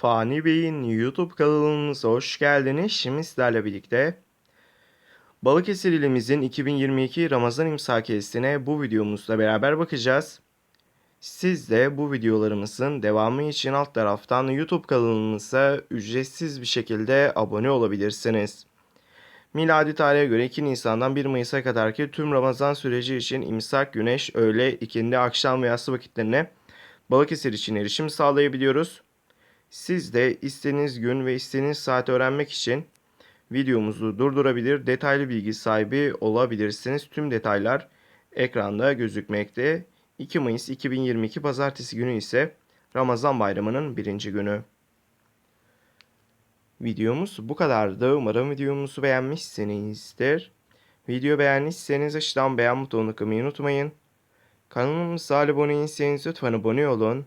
Fani Bey'in YouTube kanalımıza hoş geldiniz. Şimdi sizlerle birlikte Balıkesir ilimizin 2022 Ramazan imsakiyesine bu videomuzla beraber bakacağız. Siz de bu videolarımızın devamı için alt taraftan YouTube kanalımıza ücretsiz bir şekilde abone olabilirsiniz. Miladi tarihe göre 2 Nisan'dan 1 Mayıs'a kadarki tüm Ramazan süreci için imsak, güneş, öğle, ikindi, akşam ve yatsı vakitlerine Balıkesir için erişim sağlayabiliyoruz. Siz de istediğiniz gün ve istediğiniz saati öğrenmek için videomuzu durdurabilir, detaylı bilgi sahibi olabilirsiniz. Tüm detaylar ekranda gözükmekte. 2 Mayıs 2022 Pazartesi günü ise Ramazan bayramının birinci günü. Videomuz bu kadardı. Umarım videomuzu beğenmişsinizdir. Video beğendiyseniz aşağıdan beğen butonuna kılmayı unutmayın. Kanalımıza abone değilseniz lütfen abone olun.